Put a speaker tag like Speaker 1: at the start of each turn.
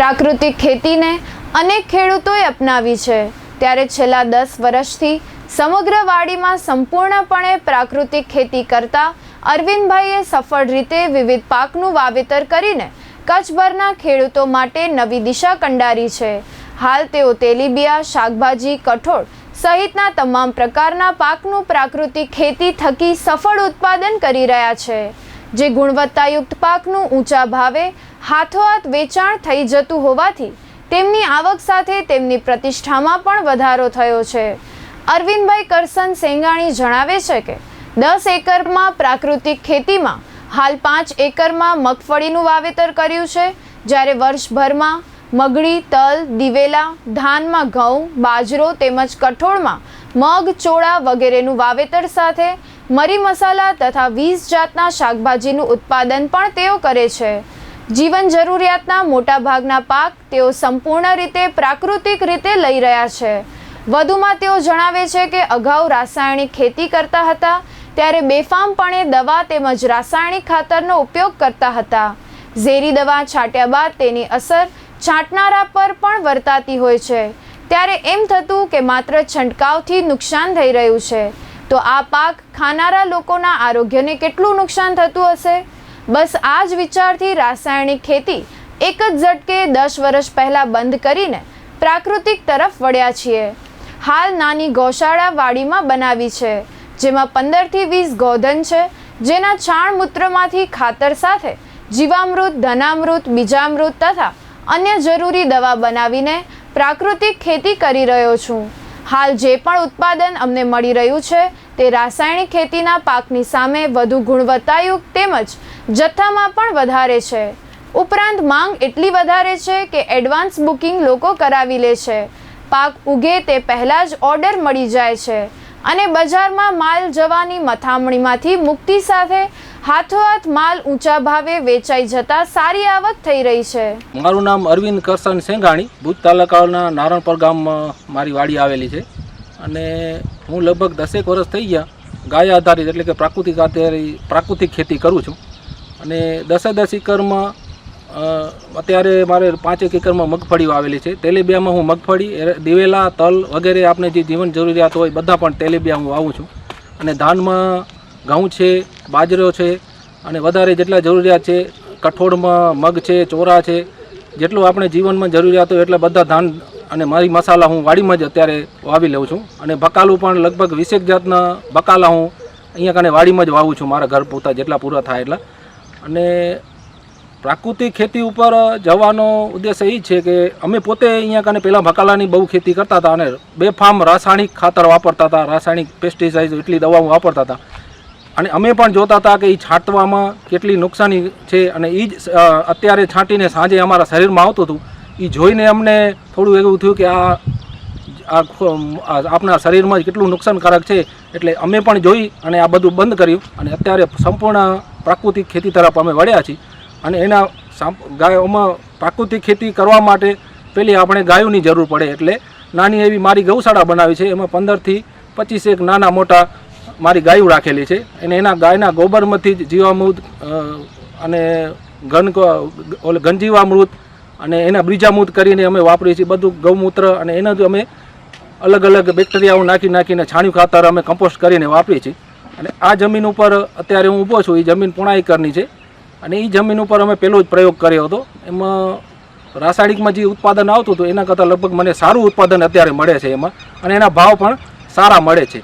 Speaker 1: પ્રાકૃતિક ખેતીને અનેક ખેડૂતોએ અપનાવી છે. ત્યારે છેલ્લા દસ વર્ષથી સમગ્ર વાડીમાં સંપૂર્ણપણે પ્રાકૃતિક ખેતી કરતા અરવિંદભાઈએ સફળ રીતે વિવિધ પાકનું વાવેતર કરીને કચ્છભરના ખેડૂતો માટે નવી દિશા કંડારી છે. હાલ તેઓ તેલીબિયા, શાકભાજી, કઠોળ સહિતના તમામ પ્રકારના પાકનું પ્રાકૃતિક ખેતી થકી સફળ ઉત્પાદન કરી રહ્યા છે. જે ગુણવત્તાયુક્ત પાકનું ઊંચા ભાવે હાથોહાથ વેચાણ થઈ જતું હોવાથી તેમની આવક સાથે તેમની પ્રતિષ્ઠામાં પણ વધારો થયો છે. અરવિંદભાઈ કરસન સેંગાણી જણાવે છે કે, દસ એકરમાં પ્રાકૃતિક ખેતીમાં હાલ પાંચ એકરમાં મગફળીનું વાવેતર કર્યું છે, જ્યારે વર્ષભરમાં મગડી તલ, દિવેલા, ધાનમાં ઘઉં, બાજરો તેમજ કઠોળમાં મગ, ચોળા વગેરેનું વાવેતર સાથે મરી મસાલા તથા વીસ જાતના શાકભાજીનું ઉત્પાદન પણ તેઓ કરે છે. જીવન જરૂરિયાતના મોટાભાગના પાક તેઓ સંપૂર્ણ રીતે પ્રાકૃતિક રીતે લઈ રહ્યા છે. વધુમાં તેઓ જણાવે છે કે અગાઉ રાસાયણિક ખેતી કરતા હતા, ત્યારે બેફામપણે દવા તેમજ રાસાયણિક ખાતરનો ઉપયોગ કરતા હતા. ઝેરી દવા છાંટ્યા બાદ તેની અસર છાંટનારા પર પણ વર્તાતી હોય છે. ત્યારે એમ થતું કે માત્ર છંટકાવથી નુકસાન થઈ રહ્યું છે. તો આ પાક ખાનારા લોકોના આરોગ્યને કેટલું નુકસાન થતું હશે? બસ આ જ વિચારથી રાસાયણિક ખેતી એક જ ઝટકે દસ વર્ષ પહેલાં બંધ કરીને પ્રાકૃતિક તરફ વળ્યા છીએ. હાલ નાની ગૌશાળા વાડીમાં બનાવી છે, જેમાં પંદરથી વીસ ગોધન છે, જેના છાણ મૂત્રમાંથી ખાતર સાથે જીવામૃત, ધનામૃત, બીજામૃત તથા અન્ય જરૂરી દવા બનાવીને પ્રાકૃતિક ખેતી કરી રહ્યો છું. હાલ જે પણ ઉત્પાદન અમને મળી રહ્યું છે, તે રાસાયણિક ખેતીના પાકની સામે વધુ ગુણવત્તાયુક્ત તેમજ જથ્થામાં પણ વધારે છે. ઉપરાંત માંગ એટલી વધારે છે કે એડવાન્સ બુકિંગ લોકો કરાવી લે છે. પાક ઉગે તે પહેલાં જ ઓર્ડર મળી જાય છે. અને બજારમાં માલ જવાની મથામણીમાંથી મુક્તિ સાથે હાથોહાથ માલ ઊંચા ભાવે વેચાઈ જતા સારી આવક થઈ રહી છે.
Speaker 2: મારું નામ અરવિંદ કરસન સેંઘાણી, ભુજ તાલુકાના નારણપર ગામમાં મારી વાડી આવેલી છે. અને હું લગભગ દસેક વર્ષ થઈ ગયા ગાય આધારિત એટલે કે પ્રાકૃતિક આધારિત પ્રાકૃતિક ખેતી કરું છું. અને દસે દસ એકરમાં અત્યારે મારે પાંચેક એકરમાં મગફળી વાવેલી છે. તેલીબિયામાં હું મગફળી દિવેલા, તલ વગેરે આપણે જે જીવન જરૂરિયાત હોય, બધા પણ તેલીબિયા હું વાવું છું. અને ધાનમાં ઘઉં છે, બાજરો છે, અને વધારે જેટલા જરૂરિયાત છે, કઠોળમાં મગ છે, ચોરા છે, જેટલું આપણે જીવનમાં જરૂરિયાત હોય એટલા બધા ધાન અને મારી મસાલા હું વાડીમાં જ અત્યારે વાવી લઉં છું. અને બકાલું પણ લગભગ વીસેક જાતના બકાલા હું અહીંયા કને વાડીમાં જ વાવું છું, મારા ઘર પૂરતા જેટલા પૂરા થાય એટલા. અને પ્રાકૃતિક ખેતી ઉપર જવાનો ઉદ્દેશ એ છે કે અમે પોતે અહીંયા કને પહેલાં ભકાલાની બહુ ખેતી કરતા હતા અને બેફામ રાસાયણિક ખાતર વાપરતા હતા, રાસાયણિક પેસ્ટિસાઇડ એટલી દવાઓ વાપરતા હતા. અને અમે પણ જોતા હતા કે એ છાંટવામાં કેટલી નુકસાની છે અને એ જ અત્યારે છાંટીને સાંજે અમારા શરીરમાં આવતું હતું. એ જોઈને અમને થોડું એવું થયું કે આ આપણા શરીરમાં જ કેટલું નુકસાનકારક છે એટલે અમે પણ જોઈ અને આ બધું બંધ કર્યું. અને અત્યારે સંપૂર્ણ પ્રાકૃતિક ખેતી તરફ અમે વળ્યા છીએ. અને એના ગાયોમાં પ્રાકૃતિક ખેતી કરવા માટે પેલી આપણે ગાયોની જરૂર પડે એટલે નાની એવી મારી ગૌશાળા બનાવી છે. એમાં પંદરથી પચીસ એક નાના મોટા મારી ગાયો રાખેલી છે. અને એના ગાયના ગોબરમાંથી જ જીવામૃત અને ઘન ઓલે ઘનજીવામૃત અને એના બીજામૃત કરીને અમે વાપરીએ છીએ. બધું ગૌમૂત્ર અને એના જ અમે અલગ અલગ બેક્ટેરિયાઓ નાખી નાખીને છાણિયું ખાતર અમે કમ્પોસ્ટ કરીને વાપરીએ છીએ. અને આ જમીન ઉપર અત્યારે હું ઊભો છું. એ જમીન પૂણા એકરની છે. અને એ જમીન ઉપર અમે પહેલો જ પ્રયોગ કર્યો હતો. એમાં રાસાયણિકમાં જે ઉત્પાદન આવતું હતું, એના કરતાં લગભગ મને સારું ઉત્પાદન અત્યારે મળે છે એમાં. અને એના ભાવ પણ સારા મળે છે.